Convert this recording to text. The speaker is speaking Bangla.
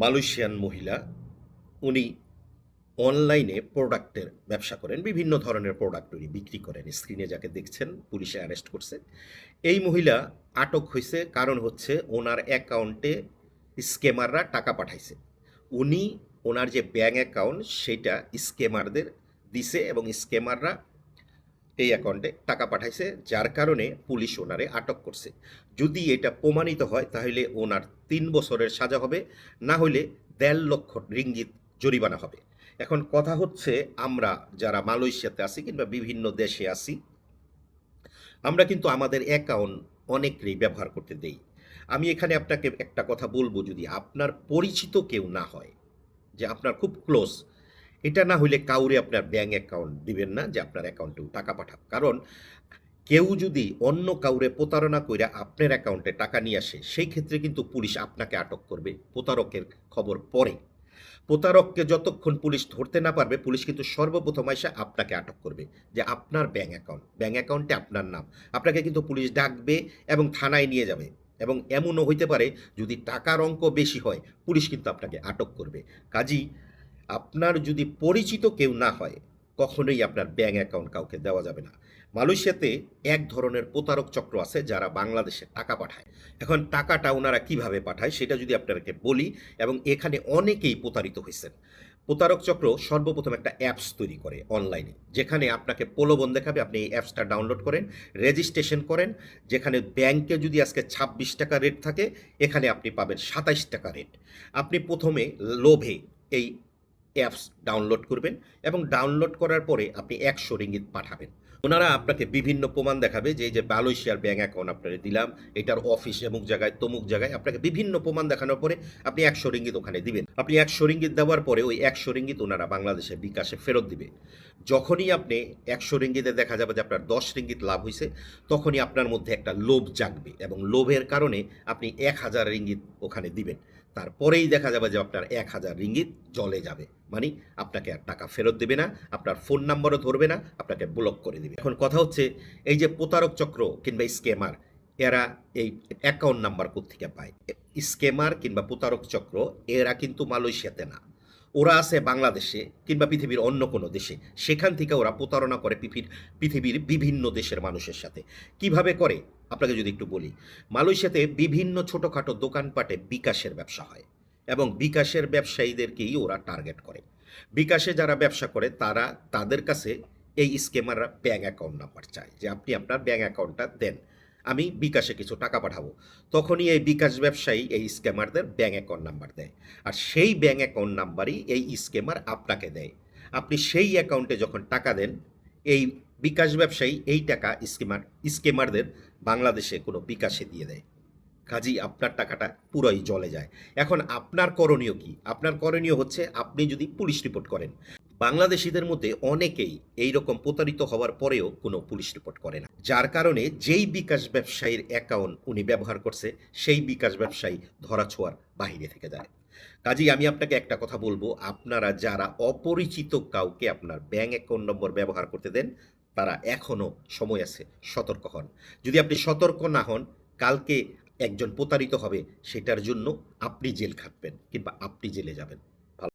মালয়েশিয়ান মহিলা, উনি অনলাইনে প্রোডাক্টের ব্যবসা করেন, বিভিন্ন ধরনের প্রোডাক্ট উনি বিক্রি করেন, স্ক্রিনে যাকে দেখছেন, পুলিশে অ্যারেস্ট করছে। এই মহিলা আটক হয়েছে, কারণ হচ্ছে ওনার অ্যাকাউন্টে স্কেমাররা টাকা পাঠাইছে। উনি ওনার যে ব্যাঙ্ক অ্যাকাউন্ট, সেটা স্কেমারদের দিছে এবং স্কেমাররা এই অ্যাকাউন্টে টাকা পাঠাইছে, যার কারণে পুলিশ ওনারে আটক করছে। যদি এটা প্রমাণিত হয়, তাহলে ওনার তিন বছরের সাজা হবে, না হলে দেড় লক্ষ রিঙ্গিত জরিমানা হবে। এখন কথা হচ্ছে, আমরা যারা মালয়েশিয়াতে আছি কিংবা বিভিন্ন দেশে আছি, আমরা কিন্তু আমাদের অ্যাকাউন্ট অনেকেই ব্যবহার করতে দেই। আমি এখানে আপনাকে একটা কথা বলব, যদি আপনার পরিচিত কেউ না হয়, যে আপনার খুব ক্লোজ এটা না হইলে কাউরে আপনার ব্যাঙ্ক অ্যাকাউন্ট দিবেন না যে আপনার অ্যাকাউন্টেও টাকা পাঠাক। কারণ কেউ যদি অন্য কাউরে প্রতারণা করে আপনার অ্যাকাউন্টে টাকা নিয়ে আসে, সেই ক্ষেত্রে কিন্তু পুলিশ আপনাকে আটক করবে, প্রতারকের খবর পরে। প্রতারককে যতক্ষণ পুলিশ ধরতে না পারবে, পুলিশ কিন্তু সর্বপ্রথম এসে আপনাকে আটক করবে যে আপনার ব্যাঙ্ক অ্যাকাউন্ট ব্যাঙ্ক অ্যাকাউন্টে আপনার নাম। আপনাকে কিন্তু পুলিশ ডাকবে এবং থানায় নিয়ে যাবে। এবং এমনও হইতে পারে, যদি টাকার অঙ্ক বেশি হয়, পুলিশ কিন্তু আপনাকে আটক করবে। কাজী আপনার যদি পরিচিত কেউ না হয়, কখনোই আপনার ব্যাঙ্ক অ্যাকাউন্ট কাউকে দেওয়া যাবে না। মালয়েশিয়াতে এক ধরনের প্রতারক চক্র আছে যারা বাংলাদেশে টাকা পাঠায়। এখন টাকাটা ওনারা কীভাবে পাঠায় সেটা যদি আপনাদেরকে বলি, এবং এখানে অনেকেই প্রতারিত হয়েছেন। প্রতারক চক্র সর্বপ্রথম একটা অ্যাপস তৈরি করে অনলাইনে যেখানে আপনাকে প্রলোভন দেখাবে, আপনি এই অ্যাপসটা ডাউনলোড করেন রেজিস্ট্রেশন করেন, যেখানে ব্যাংকে যদি আজকে ছাব্বিশ টাকা রেট থাকে, এখানে আপনি পাবেন সাতাইশ টাকা রেট আপনি প্রথমে লোভে এই অ্যাপস ডাউনলোড করবেন এবং ডাউনলোড করার পরে আপনি একশো রিঙ্গিত পাঠাবেন। ওনারা আপনাকে বিভিন্ন প্রমাণ দেখাবে যে এই যে মালয়েশিয়ার ব্যাঙ্ক অ্যাকাউন্ট আপনাকে দিলাম, এটার অফিস এমুক জায়গায়, তমুক জায়গায় আপনাকে বিভিন্ন প্রমাণ দেখানোর পরে আপনি একশো রিঙ্গিত ওখানে দিবেন। আপনি একশো রিঙ্গিত দেওয়ার পরে ওই একশো রিঙ্গিত ওনারা বাংলাদেশে বিকাশে ফেরত দিবে। যখনই আপনি একশো রিঙ্গিতে দেখা যাবে যে আপনার দশ রিঙ্গিত লাভ হয়েছে তখনই আপনার মধ্যে একটা লোভ জাগবে এবং লোভের কারণে আপনি এক হাজার রিঙ্গিত ওখানে দিবেন। তারপরেই দেখা যাবে যে আপনার এক হাজার রিঙ্গিত জলে যাবে। মানে আপনাকে আর টাকা ফেরত দেবে না, আপনার ফোন নাম্বারও ধরবে না, আপনাকে ব্লক করে দেবে। এখন কথা হচ্ছে, এই যে প্রতারক চক্র কিংবা স্কেমার এরা এই অ্যাকাউন্ট নাম্বার কোথেকে পায়? স্কেমার কিংবা প্রতারক চক্র, এরা কিন্তু মালয়েশিয়াতে না। ওরা আছে বাংলাদেশে কিংবা পৃথিবীর অন্য কোনো দেশে। সেখান থেকে ওরা প্রতারণা করে পৃথিবীর পৃথিবীর বিভিন্ন দেশের মানুষের সাথে। কীভাবে করে? আপনাকে যদি একটু বলি। মালয়েশিয়াতে বিভিন্ন ছোটোখাটো দোকানপাটে বিকাশের ব্যবসা হয় এবং বিকাশের ব্যবসায়ীদেরকেই ওরা টার্গেট করে। বিকাশে যারা ব্যবসা করে, তারা তাদের কাছে এই স্কেমাররা ব্যাঙ্ক অ্যাকাউন্ট নাম্বার চায় যে আপনি আপনার ব্যাঙ্ক অ্যাকাউন্টটা দেন। আমি বিকাশে কিছু টাকা পাঠাবো। তখনই এই বিকাশ ব্যবসায়ী এই স্ক্যামারদের ব্যাঙ্ক অ্যাকাউন্ট নাম্বার দেয়। আর সেই ব্যাঙ্ক অ্যাকাউন্ট নাম্বারই এই স্কেমার আপনাকে দেয়। আপনি সেই অ্যাকাউন্টে যখন টাকা দেন, এই বিকাশ ব্যবসায়ী এই টাকা স্কেমার স্কেমারদের বাংলাদেশে কোনো বিকাশে দিয়ে দেয়। কাজী আপনার টাকাটা পুরোই জলে যায়। এখন আপনার করণীয় কি? আপনার করণীয় হচ্ছে আপনি যদি পুলিশ রিপোর্ট করেন বাংলাদেশিদের মধ্যে অনেকেই এই রকম প্রতারিত হওয়ার পরেও কোনো পুলিশ রিপোর্ট করে না। যার কারণে যেই বিকাশ ব্যবসায়ীর অ্যাকাউন্ট উনি ব্যবহার করছে, সেই বিকাশ ব্যবসায়ী ধরাছোঁয়ার বাহিরে থেকে যায়। কাজেই আমি আপনাকে একটা কথা বলব, আপনারা যারা অপরিচিত কাউকে আপনার ব্যাঙ্ক অ্যাকাউন্ট নম্বর ব্যবহার করতে দেন, তারা এখনও সময় আছে সতর্ক হন। যদি আপনি সতর্ক না হন, কালকে একজন প্রতারিত হবে, সেটার জন্য আপনি জেল খাটবেন কিংবা আপনি জেলে যাবেন।